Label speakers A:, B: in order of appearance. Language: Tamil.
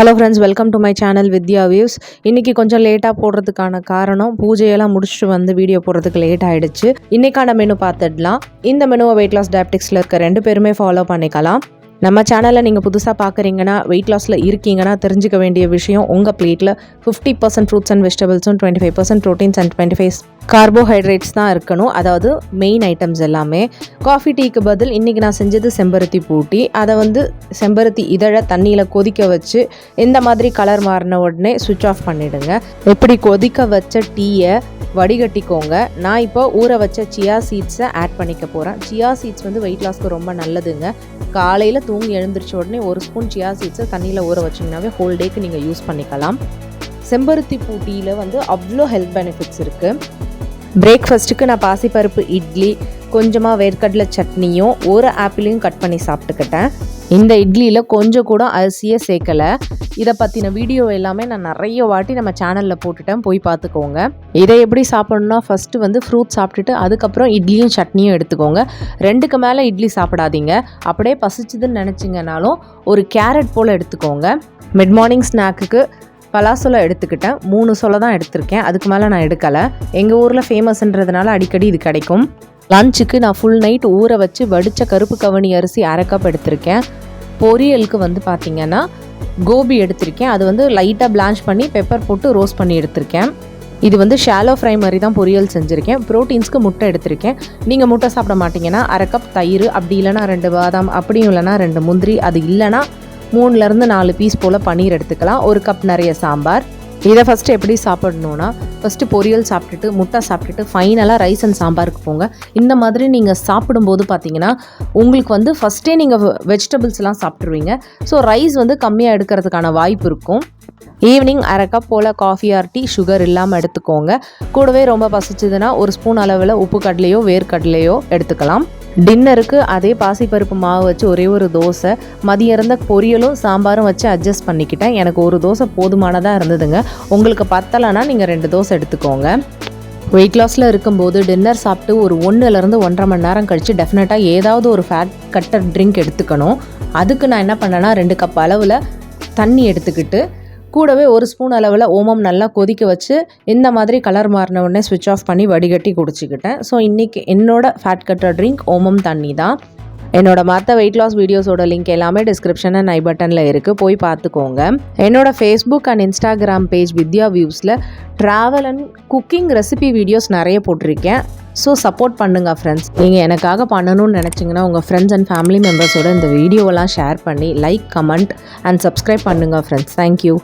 A: Hello friends welcome to my channel Vidya views இன்றைக்கி கொஞ்சம் லேட்டாக போடுறதுக்கான காரணம் பூஜையெல்லாம் முடிச்சுட்டு வந்து வீடியோ போடுறதுக்கு லேட் ஆகிடுச்சு இன்றைக்கான மெனு பார்த்துடலாம். இந்த மெனுவை வெயிட் லாஸ் டயபெட்டிக்ஸில் இருக்க ரெண்டு பேருமே ஃபாலோ பண்ணிக்கலாம். நம்ம சேனலை நீங்கள் புதுசாக பார்க்குறீங்கன்னா வெயிட் லாஸில் இருக்கீங்கன்னா தெரிஞ்சுக்க வேண்டிய விஷயம் உங்கள் பிளேட்டில் fifty percent fruits and வெஜிடபிள்ஸும் twenty five percent proteins and twenty five carbohydrates தான் இருக்கணும். அதாவது மெயின் ஐட்டம்ஸ் எல்லாமே. காஃபி டீக்கு பதில் இன்றைக்கி நான் செஞ்சது செம்பருத்தி பூட்டி. அதை வந்து செம்பருத்தி இதழை தண்ணியில் கொதிக்க வச்சு இந்த மாதிரி கலர் மாறின உடனே சுவிட்ச் ஆஃப் பண்ணிவிடுங்க எப்படி கொதிக்க வச்ச டீயை வடிகட்டிக்கோங்க. நான் இப்போ ஊற வச்ச சியா சீட்ஸை ஆட் பண்ணிக்க போகிறேன் சியா சீட்ஸ் வந்து வெயிட் லாஸ்க்கு ரொம்ப நல்லதுங்க. காலையில் தூங்கி எழுந்திரிச்ச உடனே ஒரு ஸ்பூன் சியா சீட்ஸை தண்ணியில் ஊற வச்சிங்கனாவே ஹோல் டேக்கு நீங்கள் யூஸ் பண்ணிக்கலாம். செம்பருத்தி பூட்டியில் வந்து அவ்வளோ ஹெல்த் பெனிஃபிட்ஸ் இருக்குது பிரேக்ஃபஸ்ட்டுக்கு நான் பாசிப்பருப்பு இட்லி கொஞ்சமாக வேர்க்கடலை சட்னியும் ஒரு ஆப்பிளையும் கட் பண்ணி சாப்பிட்டுக்கிட்டேன். இந்த இட்லியில் கொஞ்சம் கூட அரிசியே சேர்க்கலை. இதை பற்றின வீடியோ எல்லாமே நான் நிறைய வாட்டி நம்ம சேனலில் போட்டுட்டேன். போய் பார்த்துக்கோங்க. இதை எப்படி சாப்பிட்ணுன்னா ஃபஸ்ட்டு வந்து ஃப்ரூட் சாப்பிட்டுட்டு அதுக்கப்புறம் இட்லியும் சட்னியும் எடுத்துக்கோங்க. ரெண்டுக்கு மேலே இட்லி சாப்பிடாதீங்க. அப்படியே பசிச்சுதுன்னு நினச்சிங்கனாலும் ஒரு கேரட் போல் எடுத்துக்கோங்க. மிட் மார்னிங் ஸ்நாக்குக்கு பலாசொலை எடுத்துக்கிட்டேன். மூணு சொலை தான் எடுத்திருக்கேன். அதுக்கு மேலே நான் எடுக்கலை. எங்கள் ஊரில் ஃபேமஸ்ன்றதுனால அடிக்கடி இது கிடைக்கும். லஞ்சுக்கு நான் ஃபுல் நைட் ஊற வச்சு வடித்த கருப்பு கவனி அரிசி அரை கப் எடுத்திருக்கேன். பொரியலுக்கு வந்து பார்த்திங்கன்னா கோபி எடுத்திருக்கேன். அது வந்து லைட்டாக பிளான்ச் பண்ணி பெப்பர் போட்டு ரோஸ்ட் பண்ணி எடுத்திருக்கேன். இது வந்து ஷாலோ ஃப்ரை மாதிரி தான் பொரியல் செஞ்சுருக்கேன். ப்ரோட்டீன்ஸ்க்கு முட்டை எடுத்திருக்கேன். நீங்கள் முட்டை சாப்பிட மாட்டிங்கன்னா அரை கப் தயிர் அப்படி இல்லைனா ரெண்டு பாதாம் அப்படியும் இல்லைனா ரெண்டு முந்திரி அது இல்லைனா மூணுலேருந்து நாலு பீஸ் போல் பன்னீர் எடுத்துக்கலாம். ஒரு கப் நிறைய சாம்பார். இதை ஃபஸ்ட்டு எப்படி சாப்பிடணுன்னா ஃபஸ்ட்டு பொரியல் சாப்பிட்டுட்டு முட்டை சாப்பிட்டுட்டு ஃபைனலாக ரைஸ் அண்ட் சாம்பாருக்கு போங்க. இந்த மாதிரி நீங்கள் சாப்பிடும்போது பார்த்தீங்கன்னா உங்களுக்கு வந்து ஃபஸ்ட்டே நீங்கள் வெஜிடபிள்ஸ்லாம் சாப்பிட்ருவீங்க ஸோ ரைஸ் வந்து கம்மியாக எடுக்கிறதுக்கான வாய்ப்பு இருக்கும். ஈவினிங் அரை கப் போல் காஃபி ஆர் டீ சுகர் இல்லாமல் எடுத்துக்கோங்க. கூடவே ரொம்ப பசிச்சதுன்னா ஒரு ஸ்பூன் அளவில் உப்பு கடலையோ வேர்க்கடலையோ எடுத்துக்கலாம். டின்னருக்கு அதே பாசிப்பருப்பு மாவு வச்சு ஒரே ஒரு தோசை மதியம் இருந்த பொரியலும் சாம்பாரும் வச்சு அட்ஜஸ்ட் பண்ணிக்கிட்டேன். எனக்கு ஒரு தோசை போதுமானதாக இருந்ததுங்க. உங்களுக்கு பத்தலைன்னா நீங்கள் ரெண்டு தோசை எடுத்துக்கோங்க. வெயிட் லாஸில் இருக்கும்போது டின்னர் சாப்பிட்டு ஒரு ஒன்றுலேருந்து ஒன்றரை மணி நேரம் கழித்து டெஃபினட்டாக ஏதாவது ஒரு ஃபேட் கட்டர் ட்ரிங்க் எடுத்துக்கணும். அதுக்கு நான் என்ன பண்ணேன்னா ரெண்டு கப் அளவில் தண்ணி எடுத்துக்கிட்டு கூடவே ஒரு ஸ்பூன் அளவில் ஓமம் நல்லா கொதிக்க வச்சு இந்த மாதிரி கலர் மாறின உடனே ஸ்விட்ச் ஆஃப் பண்ணி வடிகட்டி குடிச்சிக்கிட்டேன். ஸோ இன்றைக்கி என்னோட ஃபேட் கட்டர் ட்ரிங்க் ஓமம் தண்ணி தான். என்னோட மற்ற வெயிட் லாஸ் வீடியோஸோட லிங்க் எல்லாமே டிஸ்கிரிப்ஷன் அண்ட் ஐ பட்டனில் இருக்குது போய் பார்த்துக்கோங்க. என்னோட Facebook and Instagram page Vidya வியூஸில் travel and cooking recipe videos நிறைய போட்டிருக்கேன். ஸோ சப்போர்ட் பண்ணுங்கள் ஃப்ரெண்ட்ஸ் நீங்கள் எனக்காக பண்ணணும்னு நினச்சிங்கன்னா உங்கள் ஃப்ரெண்ட்ஸ் அண்ட் ஃபேமிலி மெம்பர்ஸோட இந்த வீடியோவெல்லாம் ஷேர் பண்ணி லைக் கமெண்ட் அண்ட் சப்ஸ்கிரைப் பண்ணுங்கள் ஃப்ரெண்ட்ஸ் தேங்க்யூ